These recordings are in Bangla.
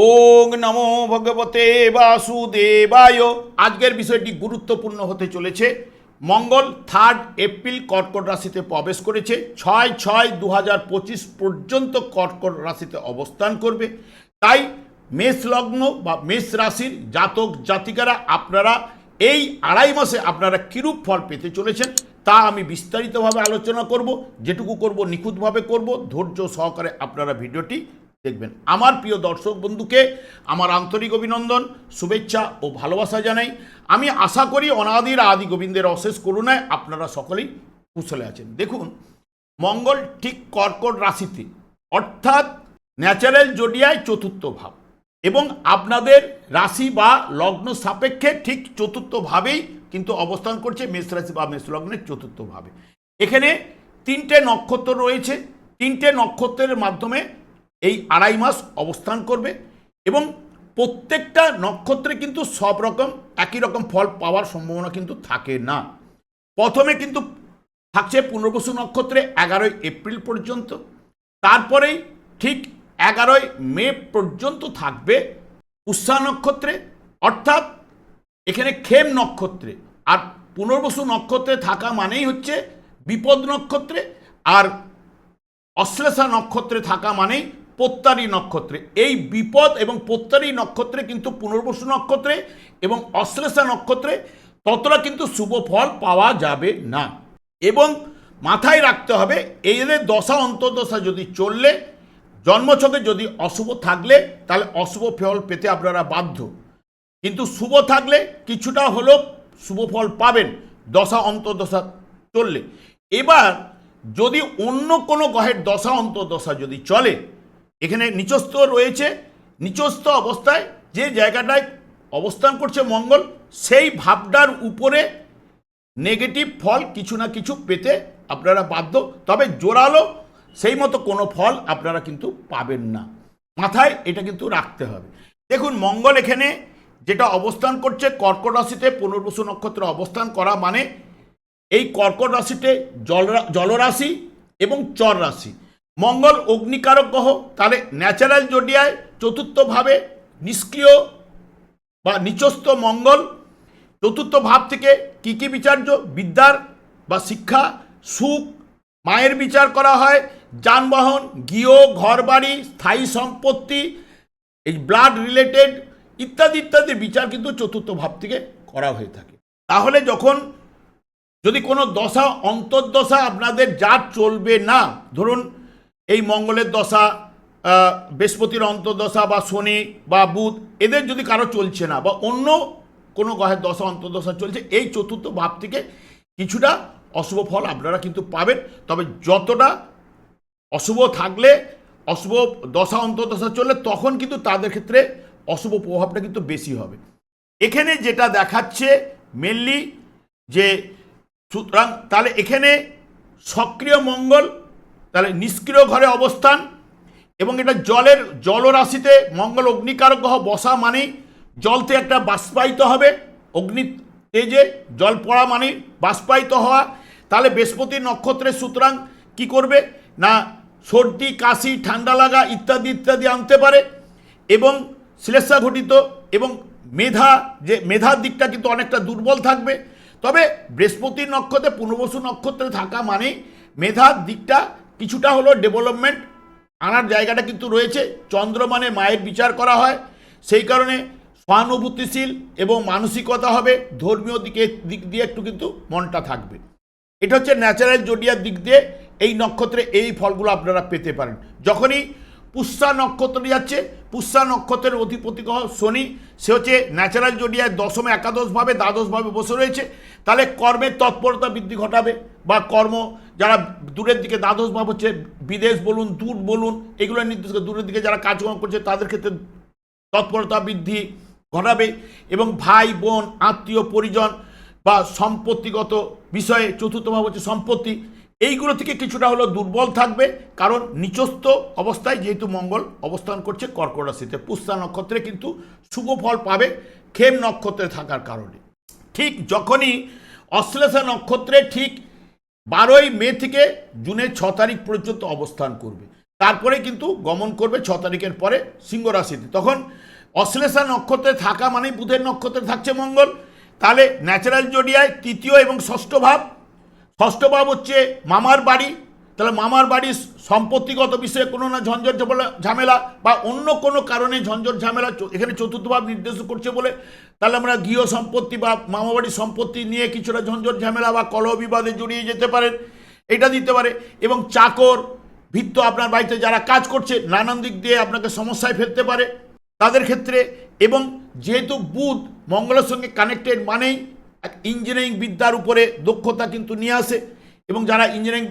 ওং নমো ভগবতে বাসুদেবায়। আজকের বিষয়টি গুরুত্বপূর্ণ হতে চলেছে। মঙ্গল থার্ড এপ্রিল কর্কট রাশিতে প্রবেশ করেছে। ছয় ছয় দু পর্যন্ত কর্কট রাশিতে অবস্থান করবে। তাই মেষ লগ্ন বা মেষ রাশির জাতক জাতিকারা, আপনারা এই আড়াই মাসে আপনারা কিরূপ ফল পেতে চলেছেন তা আমি বিস্তারিতভাবে আলোচনা করব। যেটুকু করব, নিখুঁতভাবে করব। ধৈর্য সহকারে আপনারা ভিডিওটি দেখবেন। আমার প্রিয় দর্শক বন্ধুকে আমার আন্তরিক অভিনন্দন, শুভেচ্ছা ও ভালোবাসা জানাই। আমি আশা করি অনাদির আদি গোবিন্দের অশেষ করুণায় আপনারা সকলেই কুশলে আছেন। দেখুন, মঙ্গল ঠিক কর্কট রাশিতে, অর্থাৎ ন্যাচারাল জোডিয়ায় চতুর্থ ভাব এবং আপনাদের রাশি বা লগ্ন সাপেক্ষে ঠিক চতুর্থভাবেই কিন্তু অবস্থান করছে মেষ রাশি বা মেষ লগ্নের চতুর্থভাবে এখানে তিনটে নক্ষত্র রয়েছে। তিনটে নক্ষত্রের মাধ্যমে এই আড়াই মাস অবস্থান করবে এবং প্রত্যেকটা নক্ষত্রে কিন্তু সব রকম একই রকম ফল পাওয়ার সম্ভাবনা কিন্তু থাকে না। প্রথমে কিন্তু থাকছে পুনর্বসু নক্ষত্রে এগারোই এপ্রিল পর্যন্ত তারপরেই ঠিক এগারোই মে পর্যন্ত থাকবে উৎসাহ নক্ষত্রে, অর্থাৎ এখানে খেম নক্ষত্রে। আর পুনর্বসু নক্ষত্রে থাকা মানেই হচ্ছে বিপদ নক্ষত্রে আর অশ্লেষা নক্ষত্রে থাকা মানেই পোত্তারি নক্ষত্রে। এই বিপদ এবং পোত্তারি নক্ষত্রে কিন্তু পুনর্বসু নক্ষত্রে এবং অশ্লেষা নক্ষত্রে ততটা কিন্তু শুভ ফল পাওয়া যাবে না। এবং মাথায় রাখতে হবে, এদের দশা অন্তর্দশা যদি চললে, জন্মছকে যদি অশুভ থাকলে, তাহলে অশুভ ফল পেতে আপনারা বাধ্য। কিন্তু শুভ থাকলে কিছুটা হলেও শুভ ফল পাবেন, দশা অন্তর্দশা চললে। এবার যদি অন্য কোনো গ্রহের দশা অন্তর্দশা যদি চলে এখানে নিচস্থ রয়েছে, নিচস্থ অবস্থায় যে জায়গাটায় অবস্থান করছে মঙ্গল, সেই ভাবটার উপরে নেগেটিভ ফল কিছু না কিছু পেতে আপনারা বাধ্য। তবে জোরালো সেই মতো কোনো ফল আপনারা কিন্তু পাবেন না। মাথায় এটা কিন্তু রাখতে হবে। দেখুন, মঙ্গল এখানে যেটা অবস্থান করছে, কর্কট রাশিতে পুনর্বসু নক্ষত্রে অবস্থান করা মানে এই কর্কট রাশিতে জল জলরাশি এবং চর রাশি। মঙ্গল অগ্নিকারক গ্রহ, তাহলে ন্যাচারাল জোডিয়ায় চতুর্থভাবে নিষ্ক্রিয় বা নিচস্থ মঙ্গল। চতুর্থ ভাব থেকে কী কী বিচার্য? বিদ্যার বা শিক্ষা, সুখ, মায়ের বিচার করা হয়, যানবাহন, গৃহ, ঘরবাড়ি, স্থায়ী সম্পত্তি, এই ব্লাড রিলেটেড ইত্যাদি ইত্যাদি বিচার কিন্তু চতুর্থ ভাব থেকে করা হয়ে থাকে। তাহলে যখন যদি কোনো দশা, অন্তর্দশা আপনাদের যা চলবে না, ধরুন এই মঙ্গলের দশা বৃহস্পতির অন্তর্দশা বা শনি বা বুধ, এদের যদি কারও চলছে না বা অন্য কোনো গ্রহের দশা, অন্তর্দশা চলছে, এই চতুর্থ ভাব থেকে কিছুটা অশুভ ফল আপনারা কিন্তু পাবেন। তবে যতটা অশুভ থাকলে, অশুভ দশা, অন্তর্দশা চললে তখন কিন্তু তাদের ক্ষেত্রে অশুভ প্রভাবটা কিন্তু বেশি হবে। এখানে যেটা দেখাচ্ছে মেনলি যে সুতরাং তাহলে এখানে সক্রিয় মঙ্গল তাহলে নিষ্ক্রিয় ঘরে অবস্থান এবং এটা জলের, জলরাশিতে মঙ্গল অগ্নিকারক গ্রহ বসা মানেই জলতে একটা বাষ্পায়িত হবে, অগ্নি তেজে জল পড়া মানে বাষ্পায়িত হওয়া। তাহলে বৃহস্পতি নক্ষত্রের সুতরাং কি করবে? না, সর্দি, কাশি, ঠান্ডা লাগা ইত্যাদি ইত্যাদি আনতে পারে এবং শ্লেষা ঘটিত এবং মেধা, যে মেধার দিকটা কিন্তু অনেকটা দুর্বল থাকবে। তবে বৃহস্পতি নক্ষত্রে পুনর্বসু নক্ষত্রে থাকা মানে মেধার দিকটা কিছুটা হলো ডেভেলপমেন্ট আনার জায়গাটা কিন্তু রয়েছে। চন্দ্র মানে মায়ের বিচার করা হয়। সেই কারণে সহানুভূতিশীল এবং মানসিকতা হবে। ধর্মীয় দিকে, দিক দিয়ে একটু কিন্তু মনটা থাকবে। এটা হচ্ছে ন্যাচারাল জোডিয়ার দিক দিয়ে এই নক্ষত্রে এই ফলগুলো আপনারা পেতে পারেন। যখনই পুষ্যা নক্ষত্র যাচ্ছে, পুষ্যা নক্ষত্রের অধিপতি শনি, সে হচ্ছে ন্যাচারাল জোডিয়ায় দশমে একাদশভাবে, দ্বাদশভাবে বসে রয়েছে। তাহলে কর্মের তৎপরতা বৃদ্ধি ঘটাবে। বা কর্ম, যারা দূরের দিকে দ্বাদশ ভাব হচ্ছে, বিদেশ বলুন, দূর বলুন, এগুলো নির্দেশ দূরের দিকে যারা কাজকর্ম করছে, তাদের ক্ষেত্রে তৎপরতা বৃদ্ধি ঘটাবে এবং ভাই, বোন, আত্মীয়, পরিজন বা সম্পত্তিগত বিষয়ে চতুর্থ ভাব হচ্ছে সম্পত্তি। এইগুলো থেকে কিছুটা হলো দুর্বল থাকবে, কারণ নিচস্থ অবস্থায় যেহেতু মঙ্গল অবস্থান করছে কর্কট রাশিতে। পুষ্যা নক্ষত্রে কিন্তু শুভ ফল পাবে খেম নক্ষত্রে থাকার কারণে। ঠিক যখনই অশ্লেষা নক্ষত্রে ঠিক বারোই মে থেকে জুনের ছ তারিখ পর্যন্ত অবস্থান করবে। তারপরে কিন্তু গমন করবে ছ তারিখের পরে সিংহ রাশিতে। তখন অশ্লেষা নক্ষত্রে থাকা মানেই বুধের নক্ষত্রে থাকছে মঙ্গল। তাহলে ন্যাচারাল জোডিয়ায় তৃতীয় এবং ষষ্ঠ ভাব। ষষ্ঠ ভাব হচ্ছে মামার বাড়ি তাহলে মামার বাড়ির সম্পত্তিগত বিষয়ে কোনো না ঝঞ্ঝট ঝামেলা- বা অন্য কোনো কারণে ঝঞ্ঝট ঝামেলা এখানে চতুর্থ ভাব নির্দেশ করছে বলে তাহলে আমরা গৃহ সম্পত্তি বা মামা বাড়ির সম্পত্তি নিয়ে কিছুটা ঝঞ্ঝট ঝামেলা বা কলহ বিবাদে জড়িয়ে যেতে পারেন এটা দিতে পারে। এবং চাকর ভিত্ত আপনার বাড়িতে যারা কাজ করছে, নানান দিক দিয়ে আপনাকে সমস্যায় ফেলতে পারে তাদের ক্ষেত্রে। এবং যেহেতু বুধ মঙ্গলের সঙ্গে কানেক্টেড মানেই ইঞ্জিনিয়ারিং বিদ্যার উপরে দক্ষতা কিন্তু নিয়ে আসে। এবং যারা ইঞ্জিনিয়ারিং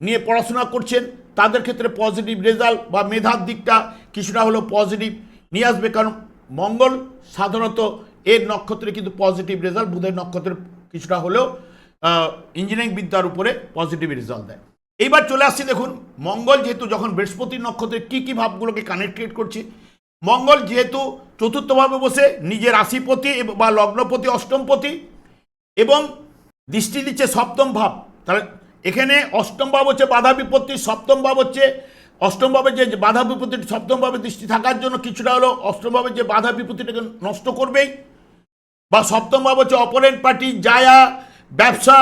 নিয়ে পড়াশোনা করছেন, তাদের ক্ষেত্রে পজিটিভ রেজাল্ট বা মেধার দিকটা কিছুটা হলেও পজিটিভ নিয়ে আসবে কারণ মঙ্গল সাধারণত এর নক্ষত্রে কিন্তু পজিটিভ রেজাল্ট বুধের নক্ষত্রে কিছুটা হলেও ইঞ্জিনিয়ারিং বিদ্যার উপরে পজিটিভ রেজাল্ট দেয়। এইবার চলে আসছি দেখুন, মঙ্গল যেহেতু যখন বৃহস্পতির নক্ষত্রে কী কী ভাবগুলোকে কানেক্টেড করছে, মঙ্গল যেহেতু চতুর্থভাবে বসে, নিজের রাশিপতি বা লগ্নপতি, অষ্টমপতি, এবং দৃষ্টি দিচ্ছে সপ্তম ভাব। তাহলে এখানে অষ্টম ভাব হচ্ছে বাধা বিপত্তি, সপ্তম ভাব হচ্ছে অষ্টম ভাবে যে বাধা বিপত্তি, সপ্তম ভাবে দৃষ্টি থাকার জন্য কিছুটা হলো অষ্টম ভাবে যে বাধা বিপত্তিটাকে নষ্ট করবেই। বা সপ্তম ভাব হচ্ছে অপরেন্ট পার্টি জায়া ব্যবসা,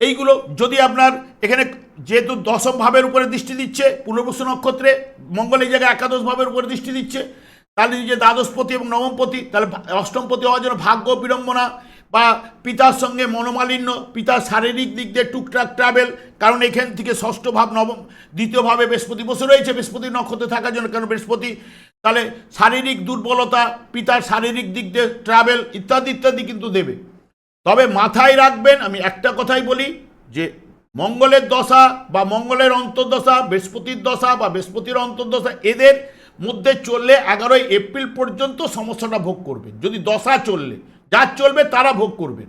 এইগুলো যদি আপনার এখানে যেহেতু দশম ভাবের উপরে দৃষ্টি দিচ্ছে পুনর্বসু নক্ষত্রে, মঙ্গল এই জায়গায় একাদশ ভাবের উপরে দৃষ্টি দিচ্ছে, তাহলে যে দ্বাদশপতি এবং নবমপতি তাহলে অষ্টমপতি হওয়ার জন্য ভাগ্য বিড়ম্বনা বা পিতার সঙ্গে মনোমালিন্য, পিতার শারীরিক দিক দিয়ে টুকটাক ট্রাভেল কারণ এখান থেকে ষষ্ঠ ভাব, নবম দ্বিতীয়ভাবে বৃহস্পতি বসে রয়েছে, বৃহস্পতি নক্ষত্রে থাকার জন্য, কারণ বৃহস্পতি, তাহলে শারীরিক দুর্বলতা, পিতার শারীরিক দিক দিয়ে ট্রাভেল ইত্যাদি ইত্যাদি কিন্তু দেবে। তবে মাথায় রাখবেন, আমি একটা কথাই বলি, যে মঙ্গলের দশা বা মঙ্গলের অন্তর্দশা, বৃহস্পতির দশা বা বৃহস্পতির অন্তর্দশা, এদের মধ্যে চললে এগারোই এপ্রিল পর্যন্ত সমস্যাটা ভোগ করবে। যদি দশা চললে যার চলবে তারা ভোগ করবেন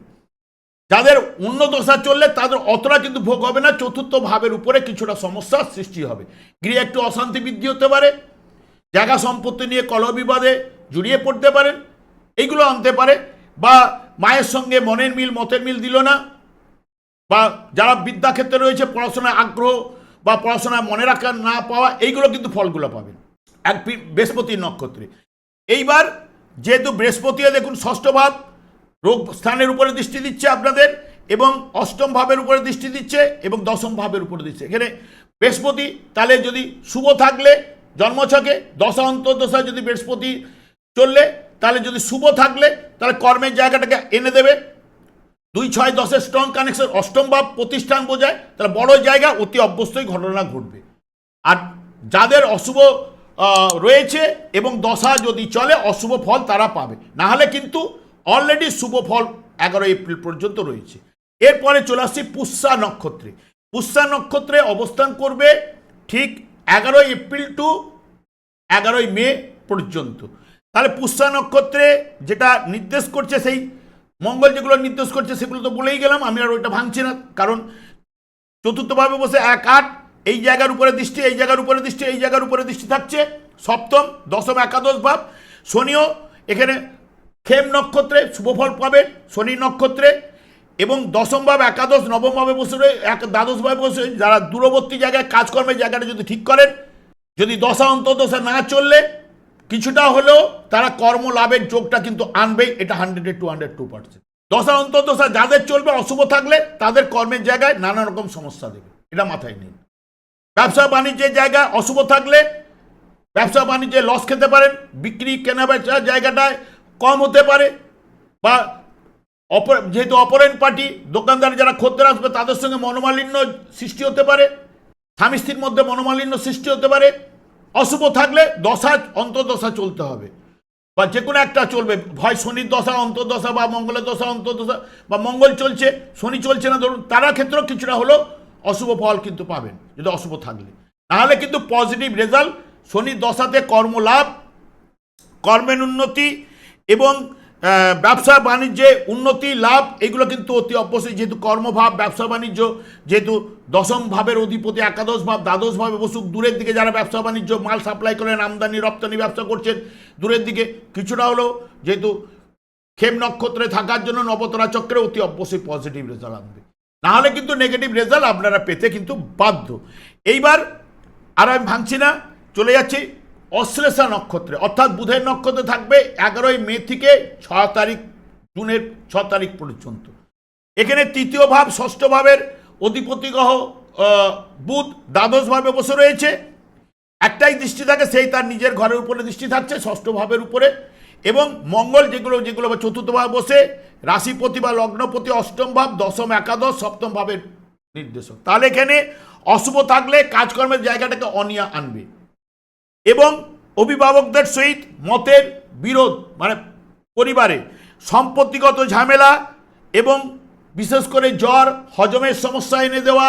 যাদের অন্য দশা চললে তাদের অতটা কিন্তু ভোগ হবে না, চতুর্থ ভাবের উপরে কিছুটা সমস্যার সৃষ্টি হবে। গৃহে একটু অশান্তি বৃদ্ধি হতে পারে, জায়গা সম্পত্তি নিয়ে কলহ বিবাদে জড়িয়ে পড়তে পারেন এইগুলো আনতে পারে, বা মায়ের সঙ্গে মনের মিল, মতের মিল দিল না, বা যারা বিদ্যাক্ষেত্রে রয়েছে, পড়াশোনায় আগ্রহ বা পড়াশোনায় মনে রাখা না পাওয়া, এইগুলো কিন্তু ফলগুলো পাবেন। এক বৃহস্পতির নক্ষত্রে। এইবার যেহেতু বৃহস্পতি, দেখুন, ষষ্ঠ ভাব রোগ স্থানের উপরে দৃষ্টি দিচ্ছে আপনাদের এবং অষ্টম ভাবের উপরে দৃষ্টি দিচ্ছে এবং দশম ভাবের উপরে দিচ্ছে। এখানে বৃহস্পতি তাহলে যদি শুভ থাকলে জন্মছকে দশা অন্তর্দশা যদি বৃহস্পতি চললে তাহলে যদি শুভ থাকলে তাহলে কর্মের জায়গাটাকে এনে দেবে। দুই ছয় দশের স্ট্রং কানেকশন অষ্টম ভাব প্রতিষ্ঠান বোঝায়, তাহলে বড় জায়গা অতি অভ্যস্তই ঘটনা ঘটবে। আর যাদের অশুভ রয়েছে এবং দশা যদি চলে, অশুভ ফল তারা পাবে। না হলে কিন্তু অলরেডি শুভ ফল এগারো এপ্রিল পর্যন্ত রয়েছে। এরপরে চলে আসছি পুষ্যা নক্ষত্রে। পুষ্যা নক্ষত্রে অবস্থান করবে ঠিক এগারোই এপ্রিল টু এগারোই মে পর্যন্ত। তাহলে পুষ্যা নক্ষত্রে যেটা নির্দেশ করছে সেই মঙ্গল যেগুলো নির্দেশ করছে সেগুলো তো বলেই গেলাম, আমি আর ওইটা ভাঙছি না। কারণ চতুর্থভাবে বসে এক আট, এই জায়গার উপরে দৃষ্টি, এই জায়গার উপরে দৃষ্টি, এই জায়গার উপরে দৃষ্টি থাকছে। সপ্তম, দশম, একাদশ ভাব। শনিও এখানে খেম নক্ষত্রে শুভফল পাবে শনি নক্ষত্রে, এবং দশম ভাব, একাদশ, নবম ভাবে বসে এক দ্বাদশ ভাবে বসে যারা দূরবর্তী জায়গায় কাজকর্মের জায়গাটা যদি ঠিক করেন, যদি দশা অন্তর্দশা না চললে, কিছুটা হলেও তারা কর্ম লাভের যোগটা কিন্তু আনবেই, এটা হান্ড্রেডে টু হান্ড্রেড টু পার্সেন্ট দশা অন্তর্দশা যাদের চলবে, অশুভ থাকলে তাদের কর্মের জায়গায় নানা রকম সমস্যা দেবে, এটা মাথায় নিন। ব্যবসা বাণিজ্যের জায়গায় অশুভ থাকলে, ব্যবসা বাণিজ্যে লস খেতে পারেন, বিক্রি কেনা বেচার জায়গাটায় কম হতে পারে বা অপর, যেহেতু অপরেন্ট পার্টি, দোকানদার যারা খদ্দের আসবে, তাদের সঙ্গে মনোমালিন্য সৃষ্টি হতে পারে, স্বামী স্ত্রীর মধ্যে মনোমালিন্য সৃষ্টি হতে পারে। অশুভ থাকলে দশা, অন্তর্দশা চলতে হবে। বা যে কোনো একটা চলবে। হয় শনির দশা, অন্তর্দশা বা মঙ্গলের দশা, অন্তর্দশা বা মঙ্গল চলছে, শনি চলছে না, ধরুন, তারা ক্ষেত্রেও কিছুটা হলেও অশুভ ফল কিন্তু পাবেন, যদি অশুভ থাকলে। নাহলে কিন্তু পজিটিভ রেজাল্ট শনির দশাতে কর্মলাভ, কর্মের উন্নতি এবং ব্যবসা বাণিজ্যে উন্নতি, লাভ, এগুলো কিন্তু অতি অবশ্যই যেহেতু কর্মভাব, ব্যবসা বাণিজ্য, যেহেতু দশম ভাবের অধিপতি, একাদশ ভাব, দ্বাদশ ভাবে বসুক, দূরের দিকে যারা ব্যবসা বাণিজ্য, মাল সাপ্লাই করেন আমদানি, রপ্তানি ব্যবসা করছেন, দূরের দিকে কিছুটা হলেও যেহেতু খেম নক্ষত্রে থাকার জন্য নবতরা চক্রে অতি অবশ্যই পজিটিভ রেজাল্ট আনবে নাহলে কিন্তু নেগেটিভ রেজাল্ট আপনারা পেতে কিন্তু বাধ্য। এইবার আর আমি ভাঙছি না, চলে যাচ্ছি। অশ্লেষা নক্ষত্রে, অর্থাৎ বুধের নক্ষত্রে থাকবে এগারোই মে থেকে ছ তারিখ, জুনের ছ তারিখ পর্যন্ত। এখানে তৃতীয় ভাব, ষষ্ঠ ভাবের অধিপতি গ্রহ বুধ দ্বাদশ ভাবে বসে রয়েছে। একটাই দৃষ্টি থাকে, সেই তার নিজের ঘরের উপরে দৃষ্টি থাকছে, ষষ্ঠ ভাবের উপরে। এবং মঙ্গল যেগুলো যেগুলো বা চতুর্থ ভাবে বসে, রাশিপতি বা লগ্নপতি অষ্টম ভাব, দশম একাদশ, সপ্তম ভাবের নির্দেশক। তাহলে এখানে অশুভ থাকলে কাজকর্মের জায়গাটাকে অনিয়া আনবে। এবং অভিভাবকদের সহিত মতের বিরোধ মানে পরিবারে সম্পত্তিগত ঝামেলা এবং বিশেষ করে জ্বর, হজমের সমস্যা এনে দেওয়া,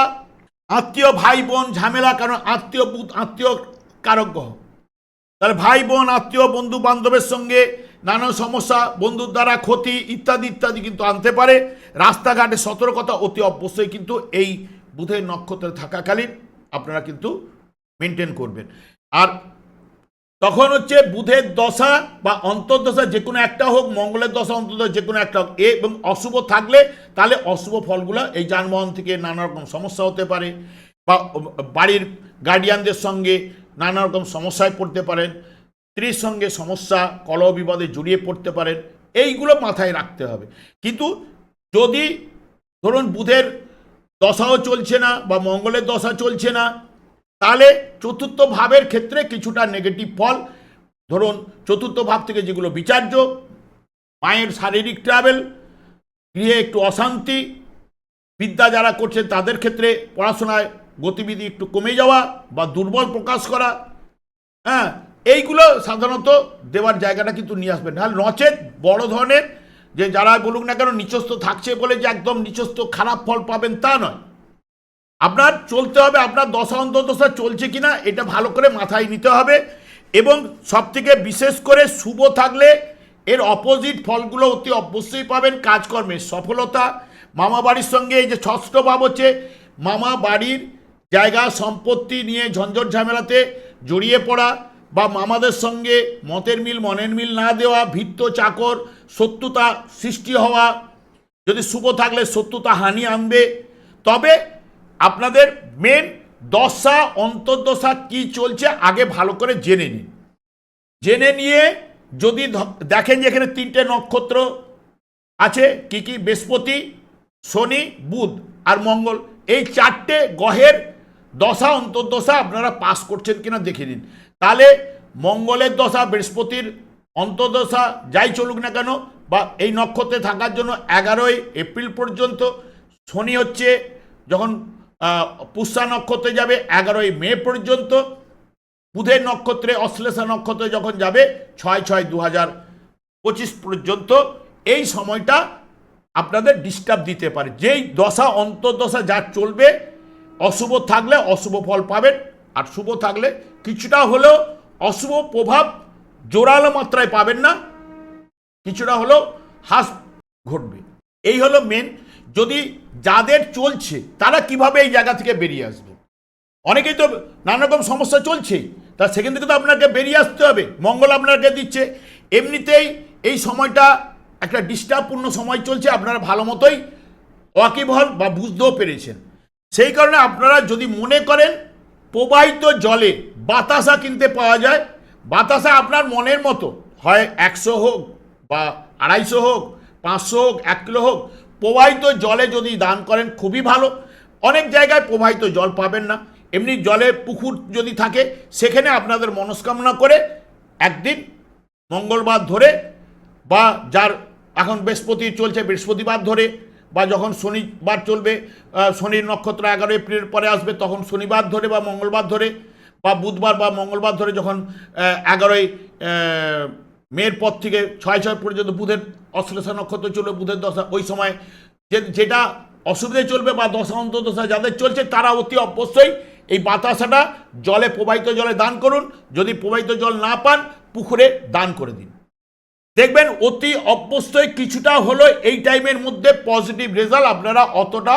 আত্মীয় ভাই বোন ঝামেলা, কারণ আত্মীয় আত্মীয় কারক গ্রহ। তাহলে ভাই বোন আত্মীয় বন্ধু বান্ধবের সঙ্গে নানা সমস্যা, বন্ধুর দ্বারা ক্ষতি ইত্যাদি ইত্যাদি কিন্তু আনতে পারে। রাস্তাঘাটে সতর্কতা অতি অবশ্যই কিন্তু এই বুধের নক্ষত্রে থাকাকালীন আপনারা কিন্তু মেনটেন করবেন। আর তখন হচ্ছে বুধের দশা বা অন্তর্দশা যে কোনো একটা হোক, মঙ্গলের দশা, অন্তর্দশা যে কোনো একটা হোক, এ এবং অশুভ থাকলে তাহলে অশুভ ফলগুলো এই যানবাহন থেকে নানা রকম সমস্যা হতে পারে বা বাড়ির গার্ডিয়ানদের সঙ্গে নানা রকম সমস্যায় পড়তে পারেন, স্ত্রীর সঙ্গে সমস্যা, কলহ বিবাদে জড়িয়ে পড়তে পারেন, এইগুলো মাথায় রাখতে হবে। কিন্তু যদি ধরুন বুধের দশাও চলছে না বা মঙ্গলের দশা চলছে না তাহলে চতুর্থ ভাবের ক্ষেত্রে কিছুটা নেগেটিভ ফল ধরুন, চতুর্থ ভাব থেকে যেগুলো বিচার্য, মায়ের শারীরিক ট্রাভেল গৃহে একটু অশান্তি, বিদ্যা যারা করছে তাদের ক্ষেত্রে পড়াশোনায় গতিবিধি একটু কমে যাওয়া বা দুর্বল প্রকাশ করা হ্যাঁ এইগুলো সাধারণত দেওয়ার জায়গাটা কিন্তু নিয়ে আসবেন নাহলে নচেত বড় ধরনের যে যারা বলুক না কেন, নিচস্থ থাকছে বলে যে একদম নিচস্থ খারাপ ফল পাবেন তা নয়। আপনার চলতে হবে, আপনার দশা অন্তর্দশা চলছে কিনা, এটা ভালো করে মাথায় নিতে হবে। এবং সবথেকে বিশেষ করে শুভ থাকলে এর অপোজিট ফলগুলো অতি অবশ্যই পাবেন কাজকর্মের সফলতা। মামা বাড়ির সঙ্গে এই যে ষষ্ঠ ভাব হচ্ছে, মামা বাড়ির জায়গা সম্পত্তি নিয়ে ঝঞ্ঝট ঝামেলাতে জড়িয়ে পড়া বা মামাদের সঙ্গে মতের মিল, মনের মিল না দেওয়া, ভিত্ত চাকর শত্রুতা সৃষ্টি হওয়া। যদি শুভ থাকলে শত্রুতা হানি আনবে। তবে আপনাদের মেন দশা, অন্তর্দশা কি চলছে আগে ভালো করে জেনে নিন। জেনে নিয়ে যদি দেখেন যে এখানে তিনটে নক্ষত্র আছে, কি কি? বৃহস্পতি, শনি, বুধ আর মঙ্গল। এই চারটে গ্রহের দশা, অন্তর্দশা আপনারা পাস করছেন কিনা দেখে নিন। তাহলে মঙ্গলের দশা, বৃহস্পতির অন্তর্দশা যাই চলুক না কেন, বা এই নক্ষত্রে থাকার জন্য এগারোই এপ্রিল পর্যন্ত, শনি হচ্ছে যখন পুষ্যা নক্ষত্রে যাবে, এগারোই মে পর্যন্ত। বুধের নক্ষত্রে, অশ্লেষা নক্ষত্রে যখন যাবে, ছয় ছয় দু হাজার পঁচিশ পর্যন্ত। এই সময়টা আপনাদের ডিস্টার্ব দিতে পারে। যেই দশা, অন্তর্দশা যা চলবে, অশুভ থাকলে অশুভ ফল পাবেন, আর শুভ থাকলে কিছুটা হলেও অশুভ প্রভাব জোরালো মাত্রায় পাবেন না, কিছুটা হলেও হ্রাস ঘটবে। এই হলো মেন যদি যাদের চলছে, তারা কীভাবে এই জায়গা থেকে বেরিয়ে আসবে? অনেকেই তো নানা রকম সমস্যা চলছেই তা সেখান থেকে তো আপনাকে বেরিয়ে আসতে হবে। মঙ্গল আপনাকে দিচ্ছে। এমনিতেই এই সময়টা একটা ডিস্টার্বপূর্ণ সময় চলছে, আপনারা ভালো মতোই ওয়াকিবহল বা বুঝতেও পেরেছেন। সেই কারণে আপনারা যদি মনে করেন, প্রবাহিত জলে বাতাসা কিনতে পাওয়া যায়, বাতাসা আপনার মনের মতো, হয় একশো হোক বা আড়াইশো হোক, পাঁচশো হোক, এক কিলো হোক প্রবাহিত জলে যদি দান করেন, খুবই ভালো। অনেক জায়গায় প্রবাহিত জল পাবেন না। এমনি জলে পুকুর যদি থাকে, সেখানে আপনাদের মনস্কামনা করে একদিন মঙ্গলবার ধরে বা যার এখন বৃহস্পতি চলছে বৃহস্পতিবার ধরে বা যখন শনিবার চলবে শনির নক্ষত্র এগারো এপ্রিলের পরে আসবে, তখন শনিবার ধরে বা মঙ্গলবার ধরে বা বুধবার বা মঙ্গলবার ধরে যখন এগারোই মের পর থেকে ছয় ছয় পর্যন্ত বুধের অশ্লেষা নক্ষত্র চলবে, বুধের দশা ওই সময়। যে যেটা অসুবিধে চলবে বা দশা অন্তর্দশা যাদের চলছে, তারা অতি অবশ্যই এই বাতাসাটা জলে প্রবাহিত জলে দান করুন। যদি প্রবাহিত জল না পান, পুকুরে দান করে দিন। দেখবেন অতি অবশ্যই কিছুটা হলো এই টাইমের মধ্যে পজিটিভ রেজাল্ট আপনারা অতটা